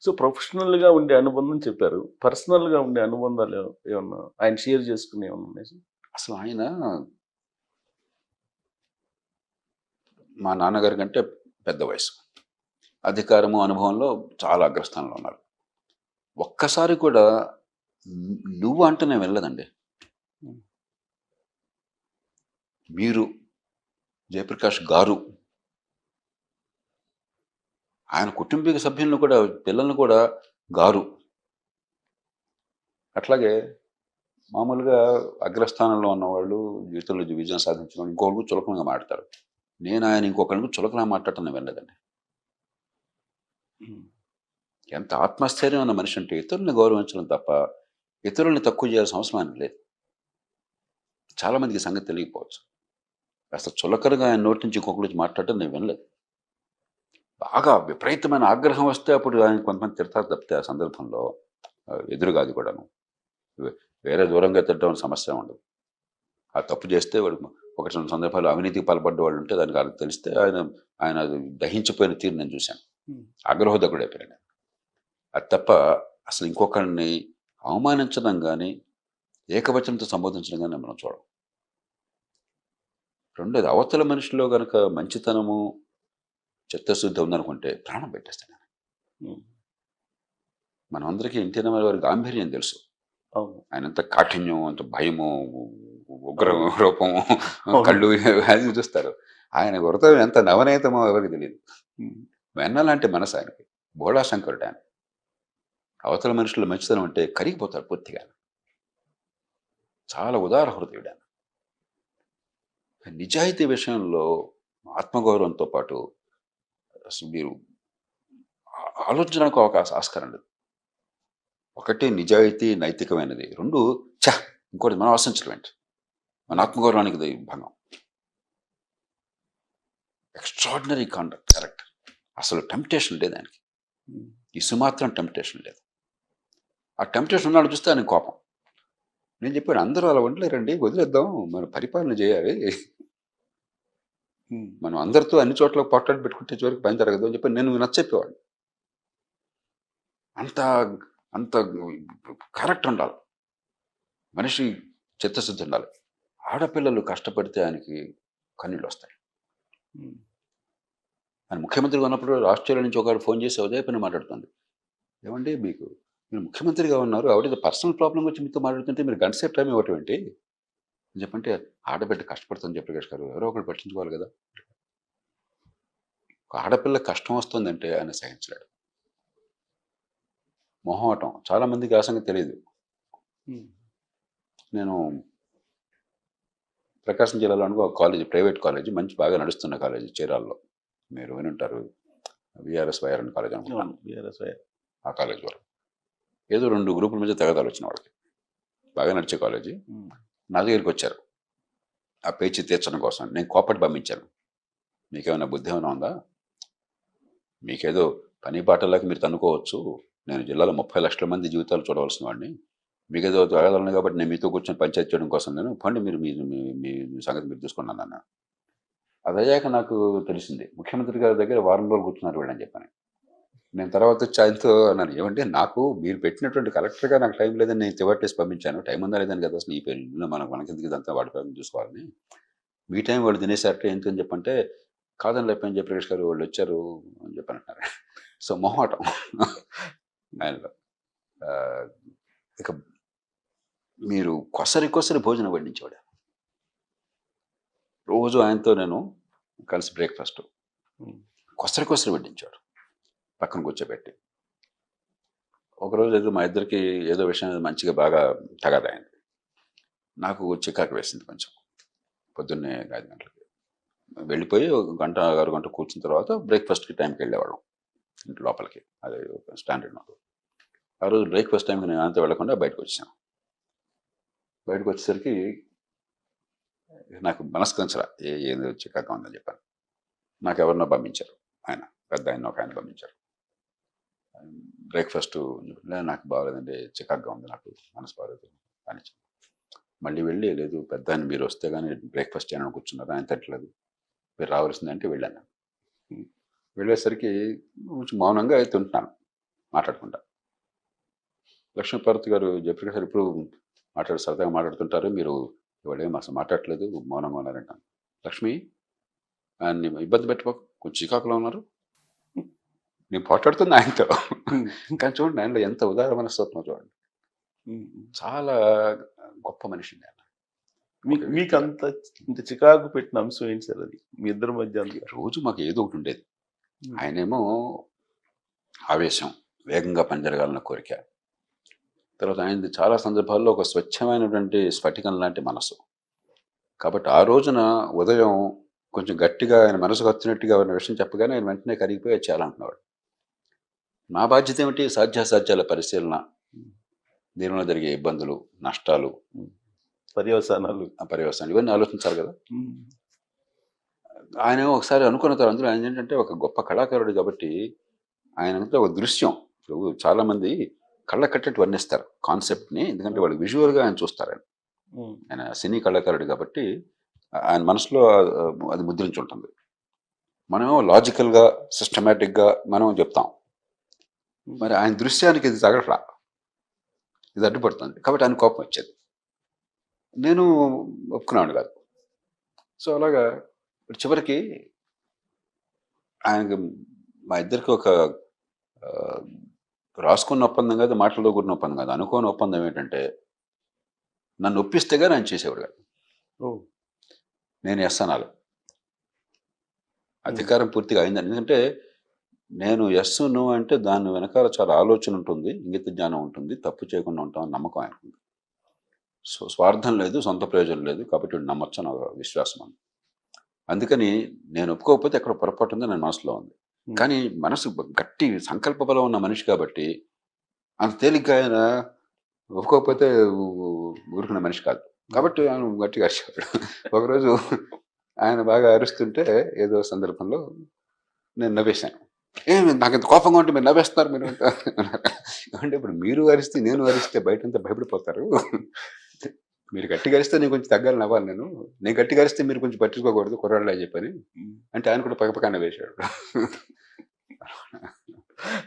So ప్రొఫెషనల్గా ఉండే అనుబంధం చెప్పారు. పర్సనల్గా ఉండే అనుబంధాలు ఏమన్నా ఆయన షేర్ చేసుకునే ఏమన్నా? అసలు ఆయన మా నాన్నగారి కంటే పెద్ద వయసు. అధికారము అనుభవంలో చాలా అగ్రస్థానంలో ఉన్నారు. ఒక్కసారి కూడా నువ్వు అంటే నేను వెళ్ళదండి మీరు జయప్రకాష్ గారు ఆయన కుటుంబీక సభ్యులను కూడా పిల్లల్ని కూడా గారు. అట్లాగే మామూలుగా అగ్రస్థానంలో ఉన్నవాళ్ళు జీవితంలో విజయం సాధించిన వాళ్ళు ఇంకొకరు చులకనగా మాట్లాడతారు. నేను ఆయన ఇంకొకరికి చులకన మాట్లాడటం నేను వెళ్ళదండి ఎంత ఆత్మస్థైర్యం ఉన్న మనిషి అంటే ఇతరుల్ని గౌరవించడం తప్ప ఇతరుల్ని తక్కువ చేయాల్సిన అవసరం ఆయన లేదు. చాలా మందికి ఈ సంగతి తెలియకపోవచ్చు. కాస్త చులకనగా ఆయన నోటి నుంచి ఇంకొకరి గురించి మాట్లాడటం నేను వినలేదు. బాగా విపరీతమైన ఆగ్రహం వస్తే అప్పుడు ఆయన కొంతమంది తిడతారు తప్పితే ఆ సందర్భంలో ఎదురుగాది కూడాను. వేరే దూరంగా తిట్టడం సమస్య ఉండదు. ఆ తప్పు చేస్తే వాడు ఒకటి రెండు సందర్భాలు అవినీతికి పాల్పడ్డ వాళ్ళు ఉంటే దానికి వాళ్ళకి తెలిస్తే ఆయన ఆయన దహించిపోయిన తీరు నేను చూశాను. ఆగ్రహోదకుడు అయిపోయాను అది తప్ప అసలు ఇంకొకరిని అవమానించడం కానీ ఏకవచనంతో సంబోధించడం కానీ మనం చూడం రెండోది అవతల మనిషిలో కనుక మంచితనము చిత్తశుద్ధి ఉందనుకుంటే ప్రాణం పెట్టేస్తాను ఉమ్. మనం అందరికీ ఎన్టీ రామారావు వారి గాంభీర్యం తెలుసు. ఆయన అంత కాఠిన్యం అంత భయము ఉగ్ర రూపము. కళ్ళు అది చూస్తారు. ఆయన వృతం ఎంత నవనీతమో ఎవరికి తెలియదు. ఉమ్. వెన్న లాంటి మనసు ఆయనకి. బోళాశంకరుడు ఆయన. అవతల మనుషుల మంచితనం అంటే కరిగిపోతాడు పూర్తిగా. చాలా ఉదార హృదయుడు ఆయన. నిజాయితీ విషయంలో ఆత్మగౌరవంతో పాటు అసలు మీరు ఆలోచనకు అవకాశం ఆస్కారం లేదు. ఒకటి నిజాయితీ నైతికమైనది. రెండు చ ఇంకోటి మనం ఆశించడం ఏంటి మన ఆత్మగౌరవానికి భంగం. ఎక్స్ట్రాడినరీ కాండక్ట్ క్యారెక్టర్ అసలు టెంప్టేషన్ లేదు ఆయనకి. ఇసు మాత్రం టెంప్టేషన్ లేదు. ఆ టెంప్టేషన్ ఉన్నాడు చూస్తే ఆయన కోపం. నేను చెప్పాను అందరూ అలా ఉండలేరండి వదిలేద్దాం మనం పరిపాలన చేయాలి. మనం అందరితో అన్ని చోట్ల పొట్టాడు పెట్టుకుంటే చివరికి పని జరగదు అని చెప్పి నేను నచ్చెప్పేవాడు అంత అంత కరెక్ట్ ఉండాలి. మనిషి చిత్తశుద్ధి ఉండాలి. ఆడపిల్లలు కష్టపడితే ఆయనకి కన్నీళ్ళు వస్తాయి. ఆయన ముఖ్యమంత్రిగా ఉన్నప్పుడు ఆస్ట్రేలియా నుంచి ఒకరు ఫోన్ చేసి ఉదయ పని మాట్లాడుతుంది. ఏమండి మీకు మీరు ముఖ్యమంత్రిగా ఉన్నారు. ఆవిడ పర్సనల్ ప్రాబ్లం వచ్చి మీతో మాట్లాడుతుంటే మీరు గంట సేపు టైం ఇవ్వటం ఏంటి? అని చెప్పంటే ఆడబిడ్డ కష్టపడుతుంది జయప్రకాష్ గారు. ఎవరో ఒకరు పట్టించుకోవాలి కదా. ఆడపిల్ల కష్టం వస్తుందంటే ఆయన సహించలేడు. మొహమాటం. చాలా మందికి ఆ సంగతి తెలియదు. నేను ప్రకాశం జిల్లాలో అనుకో ఒక కాలేజీ ప్రైవేట్ కాలేజీ మంచి బాగా నడుస్తున్న కాలేజీ చీరాల్లో. మీరు వినుంటారు. విఆర్ఎస్ వైఆర్ఎన్ కాలేజ్ అనుకుంటాను అవును BRS వై- ఆ కాలేజ్ వాళ్ళు ఏదో రెండు గ్రూపుల మధ్య తగదాలు వచ్చిన వాళ్ళకి. బాగా నడిచే కాలేజీ. నా దగ్గరికి వచ్చారు. ఆ పేచీ తీర్చడం కోసం. నేను కోపటి పంపించాను. మీకేమైనా బుద్ధి ఏమైనా ఉందా? మీకేదో పని పాటలకి మీరు తన్నుకోవచ్చు. నేను జిల్లాలో ముప్పై లక్షల మంది జీవితాలు చూడవలసిన వాడిని. మీకేదో తగదాలని కాబట్టి నేను మీతో కూర్చొని పంచాయతీ చేయడం కోసం నేను పండి మీరు మీ మీ- సంగతి మీరు చూసుకున్నాను అన్న అది అయ్యాక నాకు తెలిసింది. ముఖ్యమంత్రి గారి దగ్గర వారం రోజులు కూర్చున్నారు వీళ్ళని చెప్పని. నేను తర్వాత వచ్చి ఆయనతో అన్నాను ఏమంటే నాకు మీరు పెట్టినటువంటి కలెక్టర్గా నాకు టైం లేదని నేను తివట్టేసి పంపించాను. టైం ఉందా లేదని కదా అసలు ఈ పేరు ఇందులో మనకు మనకెందుకు ఇదంతా వాడి పని చూసుకోవాలని. మీ టైం వాళ్ళు తినేసారట ఎందుకని చెప్పంటే కాదని లేపని చెప్పి ప్రకాష్ గారు వాళ్ళు వచ్చారు అని చెప్పి అంటున్నారు. సో మొహమాటం. ఆయనలో ఇక మీరు కొసరి కొసరి భోజనం వడ్డించేవాడు. రోజు ఆయనతో నేను కలిసి బ్రేక్ఫాస్ట్ కొసరి కొసరి వడ్డించాడు పక్కన కూర్చోబెట్టి. ఒకరోజు ఏదో మా ఇద్దరికి ఏదో విషయం మంచిగా బాగా తగదాయింది. నాకు చికాకు వేసింది కొంచెం. పొద్దున్నే ఐదు గంటలకి. వెళ్ళిపోయి ఒక గంట ఆరు గంట కూర్చున్న తర్వాత బ్రేక్ఫాస్ట్కి టైంకి వెళ్ళేవాళ్ళం. ఇంటి లోపలికి. అదే స్టాండర్డ్ నాకు ఆ రోజు బ్రేక్ఫాస్ట్ టైంకి నేను అంత వెళ్ళకుండా బయటకు వచ్చాను. బయటకు వచ్చేసరికి నాకు మనస్కరించరా ఏ ఏదో చికాకు ఉందని చెప్పాను నాకు ఎవరినో పంపించారు. ఆయన పెద్ద ఆయన ఒక ఆయన పంపించారు. బ్రేక్ఫాస్ట్ నాకు బాగలేదండి చికాగ్గా ఉంది నాకు మనసు బాగలేదు. అని చెప్పాను. మళ్ళీ వెళ్ళి లేదు పెద్ద మీరు వస్తే కానీ బ్రేక్ఫాస్ట్ చేయడానికి కూర్చున్నారు? ఆయన తట్టలేదు. మీరు రావాల్సిందంటే వెళ్ళాను. వెళ్ళేసరికి కొంచెం మౌనంగా అయితే ఉంటున్నాను మాట్లాడకుండా లక్ష్మీపార్వతి గారు జయప్రకాష్ గారు ఇప్పుడు మాట్లాడు సరదాగా మాట్లాడుతుంటారు మీరు ఇవాళేం అసలు మాట్లాడట్లేదు మౌనంగా ఉన్నారంట లక్ష్మి ఆయన్ని ఇబ్బంది పెట్టుకోక కొంచెం చికాకులో ఉన్నారు. నేను పోట్లాడుతుంది ఆయనతో. కానీ చూడండి ఆయనలో ఎంత ఉదార మనస్తత్వం చూడండి. చాలా గొప్ప మనిషి ఆయన. మీకు మీకు అంత ఇంత చికాకు పెట్టిన అంశం ఏంటి సార్ అది? మీ ఇద్దరి మధ్య రోజు మాకు ఏదో ఒకటి ఉండేది. ఆయనేమో ఆవేశం వేగంగా పనిజరగాలన్న కోరిక. తర్వాత ఆయనది చాలా సందర్భాల్లో ఒక స్వచ్ఛమైనటువంటి స్ఫటికం లాంటి మనసు. కాబట్టి ఆ రోజున ఉదయం కొంచెం గట్టిగా ఆయన మనసుకు వచ్చినట్టుగా విషయం చెప్పగానే ఆయన వెంటనే కరిగిపోయి అది చేయాలనుకున్నాడు నా బాధ్యత ఏమిటి? సాధ్యాసాధ్యాల పరిశీలన. దీనివల్ల జరిగే ఇబ్బందులు నష్టాలు పర్యవసానాలు. ఆ పర్యవసానాలు ఇవన్నీ ఆలోచించాలి కదా. ఆయన ఒకసారి అనుకున్న తర్వాత అందులో ఆయన ఏంటంటే ఒక గొప్ప కళాకారుడు కాబట్టి ఆయన అంతా ఒక దృశ్యం. ఇప్పుడు చాలా మంది కళ్ళ కట్టట్టు వర్ణిస్తారు కాన్సెప్ట్ని ఎందుకంటే వాళ్ళు విజువల్గా ఆయన చూస్తారు ఆయన. ఆయన సినీ కళాకారుడు కాబట్టి ఆయన మనసులో అది ముద్రించి ఉంటుంది మనం లాజికల్గా సిస్టమేటిక్గా మనం చెప్తాం. మరి ఆయన దృశ్యానికి ఇది తగలరా ఇది అడ్డుపడుతుంది. కాబట్టి ఆయన కోపం వచ్చేది. నేను ఒప్పుకున్నాను కాదు. సో అలాగా ఇప్పుడు చివరికి ఆయనకి మా ఇద్దరికి ఒక రాసుకున్న ఒప్పందం కాదు మాటలతో కూడిన ఒప్పందం కాదు. అనుకోని ఒప్పందం ఏంటంటే నన్ను ఒప్పిస్తే కానీ ఆయన చేసేవాడు కాదు. ఓ. నేను ఎస్ అనాలి అధికారం పూర్తిగా అయిందని. ఎందుకంటే నేను ఎస్ నువ్వు అంటే దాని వెనకాల చాలా ఆలోచన ఉంటుంది ఇంగిత జ్ఞానం ఉంటుంది తప్పు చేయకుండా ఉంటామని నమ్మకం ఆయనకు ఉంది. సో స్వార్థం లేదు సొంత ప్రయోజనం లేదు కాబట్టి నమ్మొచ్చు నా విశ్వాసం అని అందుకని నేను ఒప్పుకోకపోతే ఎక్కడ పొరపాటు ఉందో నేను మనసులో ఉంది. కానీ మనసు గట్టి సంకల్ప బలం ఉన్న మనిషి కాబట్టి అంత తేలిగ్గా ఆయన ఒప్పుకోకపోతే ఊ- ఊరుకునే మనిషి కాదు. కాబట్టి ఆయన గట్టిగా అరిచేవాడు ఒకరోజు ఆయన బాగా అరుస్తుంటే ఏదో సందర్భంలో నేను నవ్వేశాను. ఏమి నాకు ఇంత కోపంగా ఉంటే మీరు నవ్వేస్తున్నారు మీరు అంటే ఇప్పుడు మీరు అరిస్తే నేను అరిస్తే బయటంతా భయపడిపోతారు. మీరు గట్టిగా అరిస్తే నేను కొంచెం తగ్గాలి నవ్వాలి నేను. నేను గట్టిగా అరిస్తే మీరు కొంచెం పట్టించుకోకూడదు కుర్రాళ్ళు అని చెప్పని. అంటే ఆయన కూడా పక్కపక్కన వేశాడు.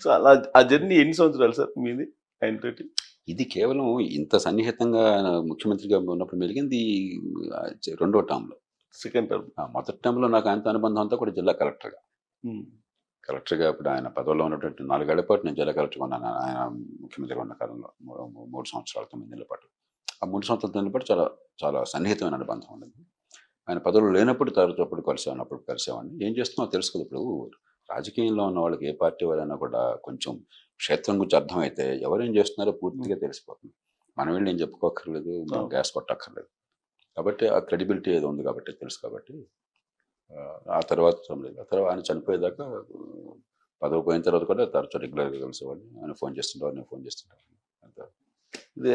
సో అలా ఆ జర్నీ ఎన్ని సంవత్సరాలు సార్ మీది ఆయనతోటి? ఇది కేవలం ఇంత సన్నిహితంగా ముఖ్యమంత్రిగా ఉన్నప్పుడు మెలిగింది రెండో టర్మ్లో. Second term. మొదటి టర్మ్లో నాకు ఆయనతో అనుబంధం అంతా కూడా జిల్లా కలెక్టర్గా. కలెక్టర్గా ఇప్పుడు ఆయన పదవిలో ఉన్నటువంటి నాలుగేళ్ళ పాటు నేను జిల్లా కలెక్టర్గా ఉన్నాను. ఆయన ముఖ్యమంత్రిగా ఉన్న కాలంలో మూ- మూ- మూడు సంవత్సరాల తొమ్మిది నెలల పాటు. ఆ మూడు సంవత్సరాల తొమ్మిది పాటు చాలా చాలా సన్నిహితమైన అనుబంధం ఉండేది. ఆయన పదవులు లేనప్పుడు తరచప్పుడు కలిసేవాడిని అప్పుడు కలిసేవాడిని. ఏం చేస్తున్నావు తెలుసు కదా ఇప్పుడు. రాజకీయంలో ఉన్న వాళ్ళకి ఏ పార్టీ వాళ్ళైనా కూడా కొంచెం క్షేత్రం గురించి అర్థమైతే ఎవరేం చేస్తున్నారో పూర్తిగా తెలిసిపోతుంది. మనం వెళ్ళి ఏం చెప్పుకోక్కర్లేదు మనం. గ్యాస్ కొట్టక్కర్లేదు. కాబట్టి ఆ క్రెడిబిలిటీ ఏదో ఉంది కాబట్టి తెలుసు కాబట్టి ఆ, తర్వాత చూడలేదు. ఆ తర్వాత ఆయన చనిపోయేదాకా పదవి పోయిన తర్వాత కూడా తరచు రెగ్యులర్గా కలిసేవాడిని. ఆయన ఫోన్ చేస్తుంటారు నేను ఫోన్ చేస్తుంటాను అంత. ఇది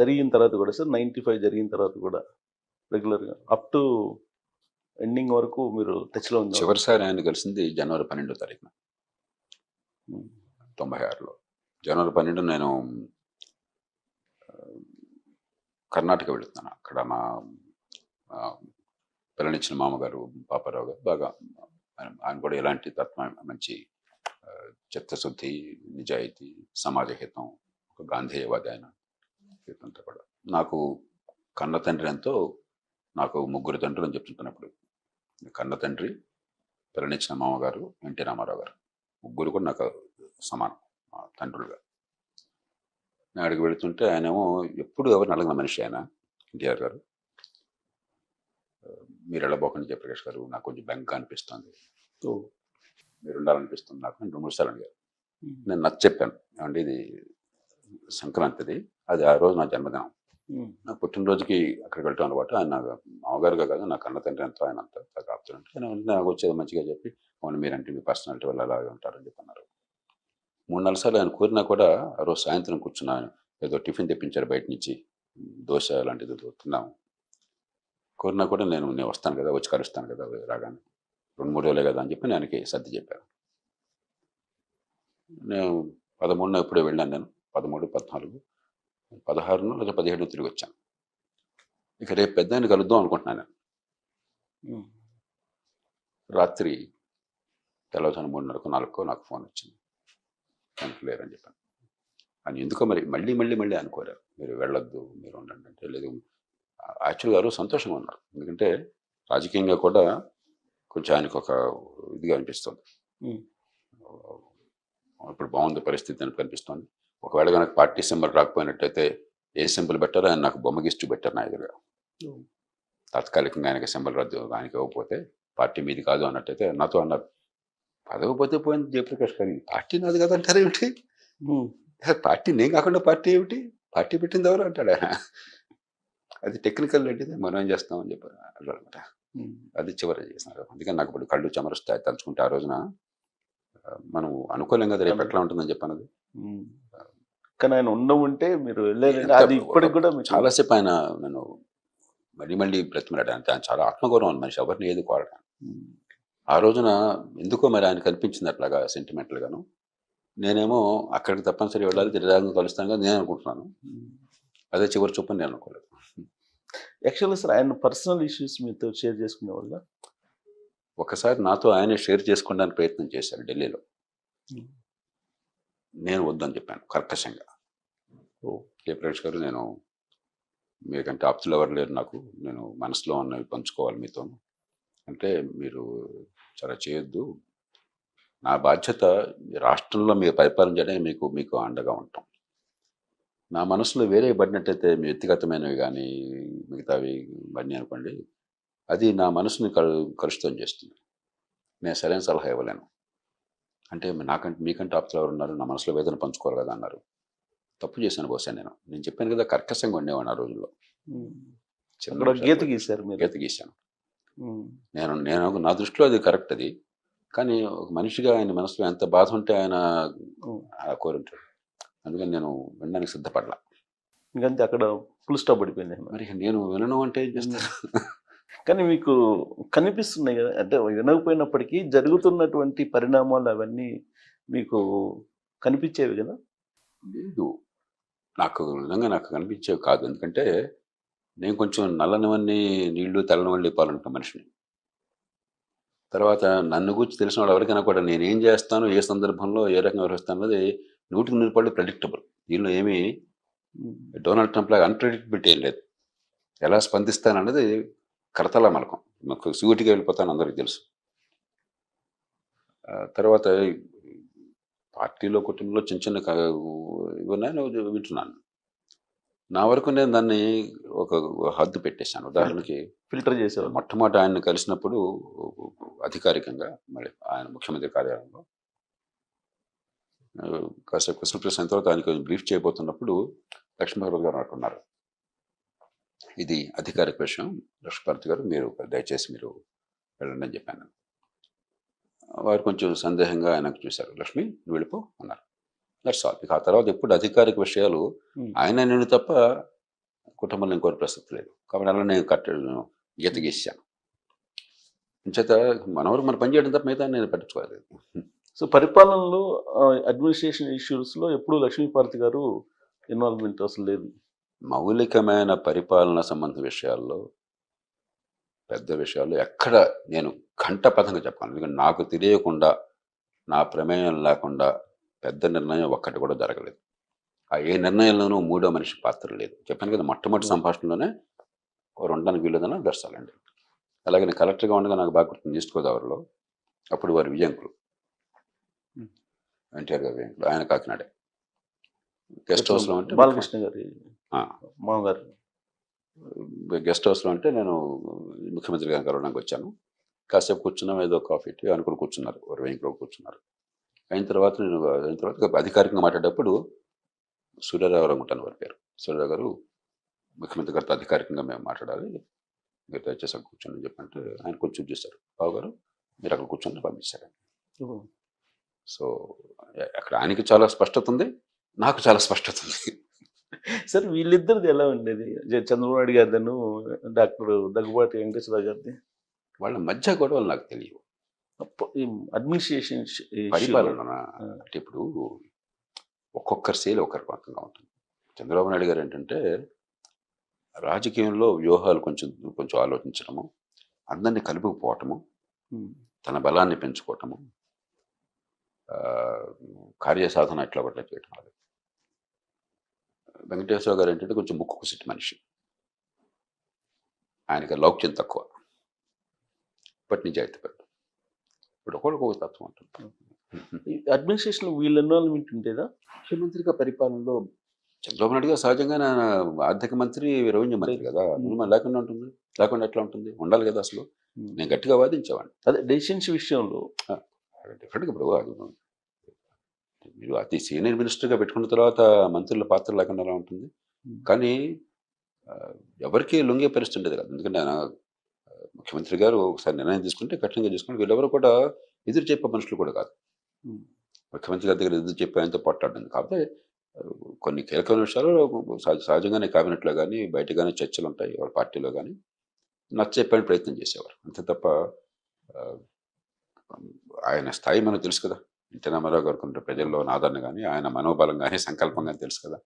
జరిగిన తర్వాత కూడా సార్ నైంటీ ఫైవ్ జరిగిన తర్వాత కూడా రెగ్యులర్గా అప్ టు ఎండింగ్ వరకు మీరు టచ్లో ఉన్నారు చివరిసారి ఆయన కలిసింది జనవరి పన్నెండో తారీఖున. తొంభై ఆరులో జనవరి పన్నెండు నేను కర్ణాటక వెళుతున్నాను. అక్కడ మా పిల్లనిచ్చిన మామగారు పాపారావు గారు బాగా ఆయన ఆయన కూడా ఎలాంటి తత్వం మంచి చిత్తశుద్ధి నిజాయితీ సమాజ హితం ఒక గాంధేయవాది ఆయన హితంతో కూడా. నాకు కన్న తండ్రి ఎంతో నాకు ముగ్గురు తండ్రులు అని చెప్తుంటున్నప్పుడు కన్న తండ్రి పిల్లనిచ్చిన మామగారు ఎన్టీ రామారావు గారు. ముగ్గురు కూడా నాకు సమానం తండ్రులుగా. నేను అడిగి వెళుతుంటే ఆయనేమో ఎప్పుడు ఎవరిని అడగిన మనిషి ఆయన ఎన్టీఆర్ గారు. మీరు వెళ్ళబోకండి జయప్రకాష్ గారు నాకు కొంచెం బెంక అనిపిస్తుంది. ఓ. మీరు ఉండాలనిపిస్తుంది నాకు. అని రెండు మూడు సార్లు అడిగారు. నేను నచ్చ చెప్పాను. ఏమండి ఇది సంక్రాంతిది అది ఆ రోజు నా జన్మదినం. నా పుట్టినరోజుకి అక్కడికి వెళ్ళటం అలవాటు. ఆయన మామగారుగా కాదు నా కన్న తండ్రి ఎంతో ఆయన అంత నేను వెంటనే నాకు వచ్చేది మంచిగా చెప్పి అవును మీరంటే మీ పర్సనాలిటీ వల్ల అలాగే ఉంటారని చెప్పి అన్నారు మూడు నాలుగు సార్లు ఆయన కోరినా కూడా ఆ రోజు సాయంత్రం కూర్చున్నాను. ఏదో టిఫిన్ తెప్పించారు బయట నుంచి. దోశ లాంటిది తిన్నాము. కోరినా కూడా నేను నేను వస్తాను కదా వచ్చి కలుస్తాను కదా రాగానే. రెండు మూడు రోజులే కదా అని చెప్పి నేను ఆయనకి సర్ది చెప్పాను. నేను పదమూడున ఎప్పుడో వెళ్ళాను నేను. పదమూడు పద్నాలుగు పదహారును లేదా పదిహేడు తిరిగి వచ్చాను. ఇక రేపు పెద్ద ఆయన కలుద్దాం అనుకుంటున్నాను నేను. రాత్రి తెల్లవారుజాము మూడున్నరకు నాలుగుకో నాకు ఫోన్ వచ్చింది. వెనక్కి లేరని చెప్పాను. అని ఎందుకో మరి మళ్ళీ మళ్ళీ మళ్ళీ అనుకోరారు మీరు వెళ్ళొద్దు మీరు ఉండండి అంటే లేదు. యాక్చువల్గా గారు సంతోషంగా ఉన్నారు. ఎందుకంటే రాజకీయంగా కూడా కొంచెం ఆయనకు ఒక ఇదిగా అనిపిస్తుంది. ఇప్పుడు బాగుంది పరిస్థితి అని కనిపిస్తుంది. ఒకవేళ కనుక పార్టీ సింబల్ రాకపోయినట్టయితే ఏ సింబల్ పెట్టారో ఆయన నాకు బొమ్మ గిస్తూ పెట్టారు నా. తాత్కాలికంగా ఆయనకి సింబల్ రద్దు ఆయనకి ఇవ్వకపోతే పార్టీ మీది కాదు అన్నట్టయితే నాతో అన్నారు. పదవి పోతే పోయింది జయప్రకాష్ గారి. పార్టీ నాది కదా అంటారు ఏమిటి పార్టీ నేను కాకుండా పార్టీ ఏమిటి? పార్టీ పెట్టింది ఎవరు? అంటాడు ఆయన. అది టెక్నికల్ అంటే మనం ఏం చేస్తామని చెప్పారు. అనమాట. అది చివరి చేసినారు అందుకని నాకు ఇప్పుడు కళ్ళు చెమరుస్తాయి తలుచుకుంటే ఆ రోజున మనం అనుకోలేం కదా రేపు ఎట్లా ఉంటుందని చెప్పాను. కానీ ఆయన ఉండ ఉంటే మీరు అది ఇప్పటికి కూడా చాలాసేపు ఆయన నేను మళ్ళీ మళ్ళీ బ్రతిమలాడు ఆయన చాలా ఆత్మగౌరవం మనిషి ఎవరిని ఏది కోరడం. ఆ రోజున ఎందుకో మరి ఆయన కనిపించింది అట్లాగా సెంటిమెంటల్ గాను. నేనేమో అక్కడికి తప్పనిసరి వెళ్ళాలి తిరగాలని కలుస్తాను కదా నేను అనుకుంటున్నాను. అదే చివరి చూపని నేను అనుకోలేదు. యాక్చువల్గా సార్ ఆయన పర్సనల్ ఇష్యూస్ మీతో షేర్ చేసుకునే వాళ్ళ ఒకసారి నాతో ఆయనే షేర్ చేసుకోవడానికి ప్రయత్నం చేశారు ఢిల్లీలో. నేను వద్దని చెప్పాను కర్కశంగా. ఓ. జయప్రకాష్ గారు నేను మీకంటే ఆప్తులు ఎవరు లేరు నాకు. నేను మనసులో ఉన్నవి పంచుకోవాలి మీతో అంటే మీరు చాలా చేయొద్దు. నా బాధ్యత రాష్ట్రంలో మీరు పరిపాలన చేయడానికి మీకు మీకు అండగా ఉంటాం. నా మనసులో వేరే పడినట్టయితే మీ వ్యక్తిగతమైనవి కానీ మిగతావి పడినాయి అనుకోండి అది నా మనసుని కలు కలుషితం చేస్తుంది. నేను సరైన సలహా ఇవ్వలేను. అంటే నాకంటే మీకంటే ఆప్తులు ఎవరు ఉన్నారు? నా మనసులో వేదన పంచుకోరు కదా అన్నారు. తప్పు చేశాను బహుశా నేను. నేను చెప్పాను కదా కర్కశంగా ఉండేవాడిని ఆ రోజుల్లో. గీత గీశారు మీరు. గీత గీశాను. నేను నేను నా దృష్టిలో అది కరెక్ట్ అది. కానీ ఒక మనిషిగా ఆయన మనసులో ఎంత బాధ ఉంటే ఆయన కోరుంటాడు. అందుకని నేను వినడానికి సిద్ధపడలా. ఇంకంతే అక్కడ ఫుల్ స్టాప్ పడిపోయింది. మరి నేను వినను అంటే ఏం చేస్తాను కానీ మీకు కనిపిస్తున్నాయి కదా అంటే వినకపోయినప్పటికీ జరుగుతున్నటువంటి పరిణామాలు అవన్నీ మీకు కనిపించేవి కదా? లేదు. నాకు నిజంగా నాకు కనిపించేవి కాదు. ఎందుకంటే నేను కొంచెం నల్లనివన్నీ నీళ్ళు తెల్లనివన్నీ పాలంటున్న మనిషిని. తర్వాత నన్ను గురించి తెలిసిన వాళ్ళు ఎవరికైనా కూడా నేను ఏం చేస్తాను ఏ సందర్భంలో ఏ రకంగా వ్యవహరిస్తాను అన్నది నూటికి నూరు పళ్ళు ప్రెడిక్టబుల్ దీనిలో ఏమీ డొనాల్డ్ ట్రంప్ లాగా అన్ప్రెడిక్టబిలిటీ ఏం లేదు. ఎలా స్పందిస్తాను అన్నది కరతలా మలకం. సూటిగా వెళ్ళిపోతాను అందరికీ తెలుసు. తర్వాత పార్టీలో కుటుంబంలో చిన్న చిన్న ఇవన్నీ నేను వింటున్నాను. నా వరకు నేను దాన్ని ఒక హద్దు పెట్టేశాను. ఉదాహరణకి ఫిల్టర్ చేసేవాళ్ళు. మొట్టమొదటి ఆయన్ని కలిసినప్పుడు అధికారికంగా మరి ఆయన ముఖ్యమంత్రి కార్యాలయంలో కాసేపు కృష్ణప్రసాద్ అయిన తర్వాత ఆయనకు బ్రీఫ్ చేయబోతున్నప్పుడు లక్ష్మీభారతి గారు అనుకున్నారు. ఇది అధికారిక విషయం. లక్ష్మీభారతి గారు మీరు దయచేసి మీరు వెళ్ళండి అని చెప్పాను. వారు కొంచెం సందేహంగా ఆయనకు చూశారు. లక్ష్మి నువ్వు వెళ్ళిపో అన్నారు. దట్స్ ఆల్ ఇక ఆ తర్వాత ఎప్పుడు అధికారిక విషయాలు Hmm. ఆయన నేను తప్ప కుటుంబంలో ఇంకోటి ప్రసక్తి లేదు. కాబట్టి అలా నేను కట్ట గీత గీసాను చేత మనవరు మన పని చేయడం తప్ప మిగతా నేను పట్టించుకోలేదు. సో పరిపాలనలో అడ్మినిస్ట్రేషన్ ఇష్యూస్లో ఎప్పుడు లక్ష్మీపార్తి గారు ఇన్వాల్వ్మెంట్ అసలు లేదు. మౌలికమైన పరిపాలన సంబంధ విషయాల్లో పెద్ద విషయాల్లో ఎక్కడ నేను ఘంటపథంగా చెప్పాను ఎందుకంటే నాకు తెలియకుండా నా ప్రమేయం లేకుండా పెద్ద నిర్ణయం ఒక్కటి కూడా జరగలేదు. ఆ ఏ నిర్ణయంలోనూ మూడో మనిషి పాత్ర లేదు. చెప్పాను కదా మొట్టమొదటి సంభాషణలోనే ఓ ఉండడానికి వీలేదన్నా దర్శాలండి. అలాగే నేను కలెక్టర్గా ఉండగా నాకు బాగా గుర్తుంది ఈస్ట్ గోదావరిలో. అప్పుడు వారు విజయంకులు Hmm. ఎన్టీఆర్ గారు ఆయన కాకినాడే. గెస్ట్ హౌస్లో అంటే బాలకృష్ణ గారి. మామగారు. గెస్ట్ హౌస్లో అంటే నేను ముఖ్యమంత్రి గారిని కలవడానికి వచ్చాను. కాసేపు కూర్చున్నాం ఏదో కాఫీ టీ అనుకుని కూర్చున్నారు. ఒక వెంకలో కూర్చున్నారు. అయిన తర్వాత నేను అయిన తర్వాత అధికారికంగా మాట్లాడేటప్పుడు సూర్యారావు అనుకుంటాను వారి పేరు. సూర్యరావు గారు ముఖ్యమంత్రి గారితో అధికారికంగా మేము మాట్లాడాలి. మీరు దయచేసి అక్కడ కూర్చొని చెప్పంటే ఆయన కొంచెం చూశారు బాబు గారు మీరు అక్కడ కూర్చొని పంపించారు సో అక్కడ ఆయనకి చాలా స్పష్టత ఉంది నాకు చాలా స్పష్టత ఉంది. సరే వీళ్ళిద్దరిది ఎలా ఉండేది? చంద్రబాబు నాయుడు గారిదను డాక్టర్ దగ్గుబాటి వెంకటేశ్వర గారిది? వాళ్ళ మధ్య గొడవలు నాకు తెలియవు. అడ్మినిస్ట్రేషన్ పరిపాలన అంటే ఇప్పుడు ఒక్కొక్కరి శైలి ఒకరి రకంగా ఉంటుంది. చంద్రబాబు నాయుడు గారు ఏంటంటే రాజకీయంలో వ్యూహాలు కొంచెం కొంచెం ఆలోచించడము అందరినీ కలుపుకుపోవటము తన బలాన్ని పెంచుకోవటము కార్యసాధన ఎట్లా పట్ల చేయటం అది? వెంకటేశ్వర గారు ఏంటంటే కొంచెం ముక్కు కుసిటి మనిషి. ఆయనకి లౌక్యం తక్కువ. ఇప్పటి నిజాయితీ పెట్టు ఇప్పుడు ఒకళ్ళకి ఒక తత్వం ఉంటుంది. అడ్మినిస్ట్రేషన్ వీళ్ళ ఇన్వాల్వ్మెంట్ ఉండేదా ముఖ్యమంత్రిగా పరిపాలనలో? చంద్రబాబు నాయుడు గారు సహజంగా ఆయన ఆర్థిక మంత్రి రెవెన్యూ మంత్రి కదా. లేకుండా ఉంటుంది. లేకుండా ఎట్లా ఉంటుంది? ఉండాలి కదా అసలు. నేను గట్టిగా వాదించేవాడిని. అదే డెసిషన్స్ విషయంలో డిఫరెంట్గా ఇప్పుడు మీరు అతి సీనియర్ మినిస్టర్గా పెట్టుకున్న తర్వాత మంత్రుల పాత్ర లేకుండా ఎలా ఉంటుంది? కానీ ఎవరికీ లొంగే పరిస్థితి ఉండేది కదా. ఎందుకంటే ఆయన ముఖ్యమంత్రి గారు ఒకసారి నిర్ణయం తీసుకుంటే కఠినంగా తీసుకుంటే వీళ్ళెవరు కూడా ఎదురు చెప్పే మనుషులు కూడా కాదు. ముఖ్యమంత్రి గారి దగ్గర ఎదురు చెప్పే ఆయనతో పోట్లాడింది కాబట్టి ఆ, కొన్ని కీలకమైన విషయాలు సహజ- సహజంగానే క్యాబినెట్లో కానీ బయట కానీ చర్చలు ఉంటాయి ఎవరి పార్టీలో కానీ నచ్చ చెప్పని ప్రయత్నం చేసేవారు. అంతే తప్ప ఆయన స్థాయి మనకు తెలుసు కదా. ఎన్టీ రామారావు గారికి ప్రజల్లో ఆదరణ కానీ ఆయన మనోబలం కానీ సంకల్పం కానీ తెలుసు కదా.